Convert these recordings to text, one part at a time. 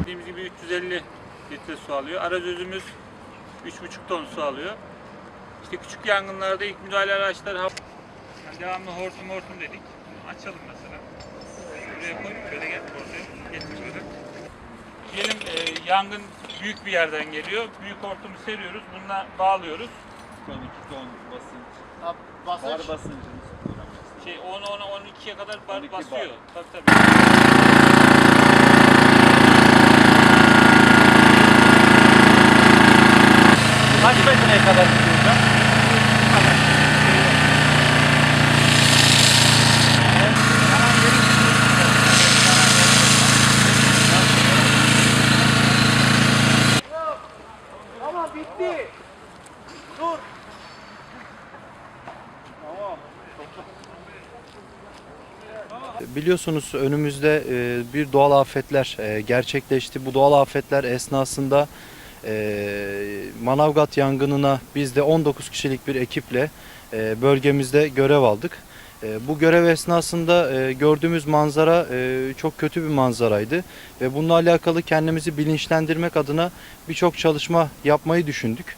Dediğimiz gibi 350 litre su alıyor. Arazözümüz 3,5 ton su alıyor. İşte küçük yangınlarda ilk müdahale araçları yani devamlı hortum hortum dedik. Açalım mesela. Buraya koy, şöyle gel ortaya. Getir şöyle. Diyelim e, yangın büyük bir yerden geliyor. Büyük hortumu seriyoruz. Bununla bağlıyoruz. 12 ton basınç. Ha, Bar basınç. basıncını sıfırlamak Şey 10 10 12'ye kadar bar 12 bar. basıyor. Tabii tabii. Kaç metreye kadar Biliyorsunuz önümüzde e, bir doğal afetler e, gerçekleşti. Bu doğal afetler esnasında e, Manavgat yangınına biz de 19 kişilik bir ekiple bölgemizde görev aldık. Bu görev esnasında gördüğümüz manzara çok kötü bir manzaraydı ve bununla alakalı kendimizi bilinçlendirmek adına birçok çalışma yapmayı düşündük.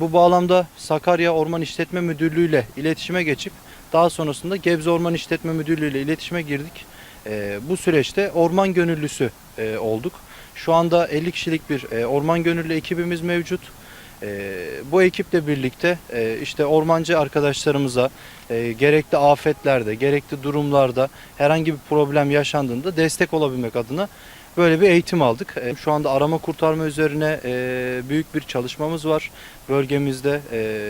Bu bağlamda Sakarya Orman İşletme Müdürlüğü ile iletişime geçip daha sonrasında Gebze Orman İşletme Müdürlüğü ile iletişime girdik. Ee, bu süreçte orman gönüllüsü e, olduk. Şu anda 50 kişilik bir e, orman gönüllü ekibimiz mevcut. E, bu ekiple birlikte e, işte ormancı arkadaşlarımıza gerekli afetlerde, gerekli durumlarda herhangi bir problem yaşandığında destek olabilmek adına böyle bir eğitim aldık. E, şu anda arama kurtarma üzerine büyük bir çalışmamız var bölgemizde.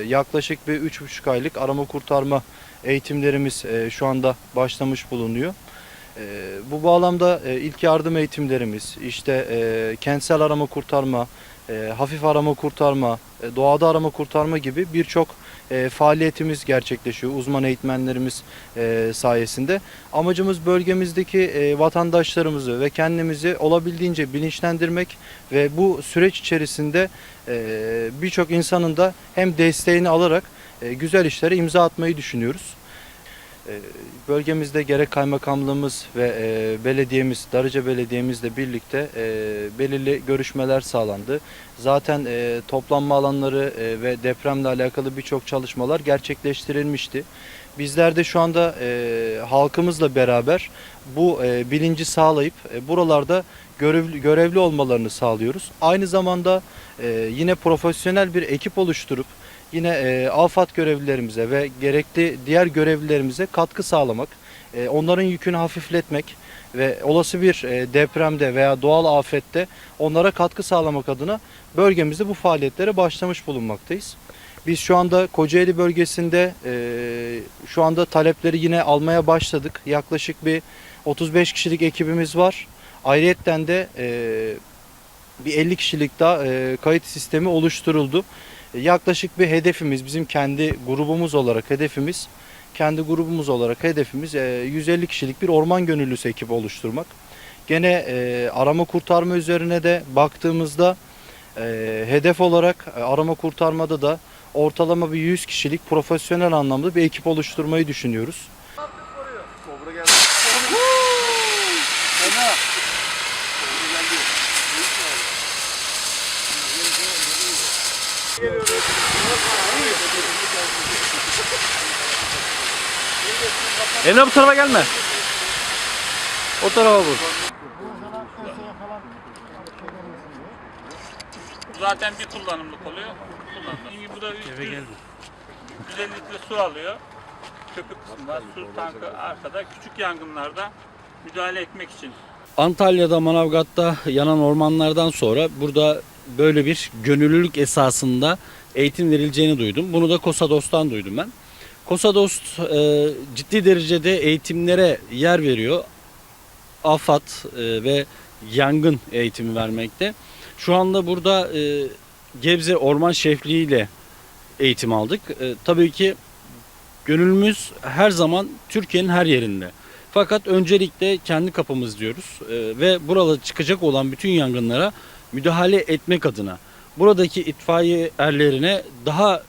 Yaklaşık bir 3,5 aylık arama kurtarma eğitimlerimiz e, şu anda başlamış bulunuyor. E, bu bağlamda e, ilk yardım eğitimlerimiz, işte kentsel arama kurtarma, hafif arama kurtarma, doğada arama kurtarma gibi birçok faaliyetimiz gerçekleşiyor uzman eğitmenlerimiz sayesinde. Amacımız bölgemizdeki vatandaşlarımızı ve kendimizi olabildiğince bilinçlendirmek ve bu süreç içerisinde birçok insanın da hem desteğini alarak e, güzel işlere imza atmayı düşünüyoruz. E, Bölgemizde gerek kaymakamlığımız ve e, belediyemiz, Darıca Belediye'mizle birlikte belirli görüşmeler sağlandı. Zaten e, toplanma alanları ve depremle alakalı birçok çalışmalar gerçekleştirilmişti. Bizler de şu anda halkımızla beraber bu bilinci sağlayıp buralarda görevli, olmalarını sağlıyoruz. Aynı zamanda yine profesyonel bir ekip oluşturup yine e, AFAD görevlilerimize ve gerekli diğer görevlilerimize katkı sağlamak, e, onların yükünü hafifletmek ve olası bir e, depremde veya doğal afette onlara katkı sağlamak adına bölgemizde bu faaliyetlere başlamış bulunmaktayız. Biz şu anda Kocaeli bölgesinde e, şu anda talepleri yine almaya başladık. Yaklaşık bir 35 kişilik ekibimiz var. Ayrıyetten de e, bir 50 kişilik daha e, kayıt sistemi oluşturuldu. E, Yaklaşık bir hedefimiz bizim kendi grubumuz olarak hedefimiz kendi grubumuz olarak hedefimiz e, 150 kişilik bir orman gönüllüsü ekip oluşturmak. Gene e, arama kurtarma üzerine de baktığımızda e, hedef olarak e, arama kurtarmada da ortalama bir 100 kişilik profesyonel anlamda bir ekip oluşturmayı düşünüyoruz. Emre bu tarafa gelme. O tarafa vur. Zaten bir kullanımlık oluyor. Kullanımlık. Bu da 100, 150 litre su alıyor. Köpük kısmında su tankı arkada. Küçük yangınlarda müdahale etmek için Antalya'da Manavgat'ta yanan ormanlardan sonra burada böyle bir gönüllülük esasında eğitim verileceğini duydum. Bunu da Kosados'tan duydum ben. Kosadost e, ciddi derecede eğitimlere yer veriyor. AFAD e, ve yangın eğitimi vermekte. Şu anda burada e, Gebze Orman Şefliği ile eğitim aldık. E, tabii ki gönüllümüz her zaman Türkiye'nin her yerinde. Fakat öncelikle kendi kapımız diyoruz e, ve burada çıkacak olan bütün yangınlara müdahale etmek adına buradaki itfaiye erlerine daha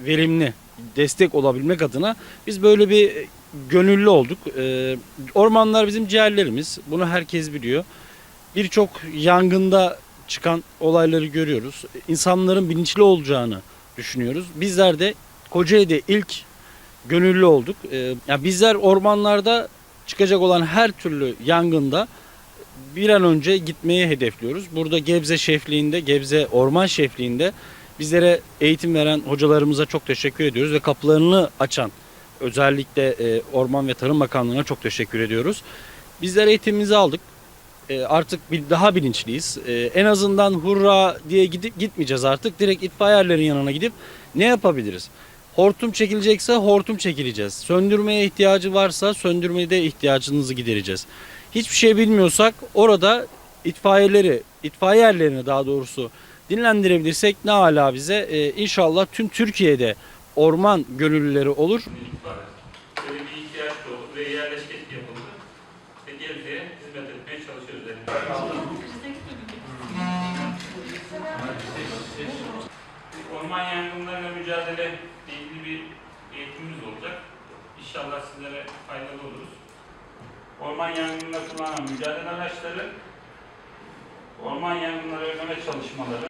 verimli destek olabilmek adına biz böyle bir gönüllü olduk. E, ormanlar bizim ciğerlerimiz. Bunu herkes biliyor. Birçok yangında çıkan olayları görüyoruz. İnsanların bilinçli olacağını düşünüyoruz. Bizler de Kocaeli'de ilk gönüllü olduk. Ee, ya bizler ormanlarda çıkacak olan her türlü yangında bir an önce gitmeyi hedefliyoruz. Burada Gebze şefliğinde, Gebze Orman şefliğinde bizlere eğitim veren hocalarımıza çok teşekkür ediyoruz ve kapılarını açan özellikle e, Orman ve Tarım Bakanlığı'na çok teşekkür ediyoruz. Bizler eğitimimizi aldık. E, artık daha bilinçliyiz. E, en azından hurra diye gidip gitmeyeceğiz artık. Direkt itfaiyelerlerin yanına gidip ne yapabiliriz? Hortum çekilecekse hortum çekileceğiz. Söndürmeye ihtiyacı varsa söndürmede ihtiyacınızı gidereceğiz. Hiçbir şey bilmiyorsak orada itfaiyeleri, itfaiye yerlerini daha doğrusu dinlendirebilirsek ne ala bize. Ee, inşallah tüm Türkiye'de orman gönüllüleri olur. Yangınlarıyla mücadele ilgili bir eğitimimiz olacak. İnşallah sizlere faydalı oluruz. Orman yangınında kullanılan mücadele araçları, orman yangınları önleme çalışmaları,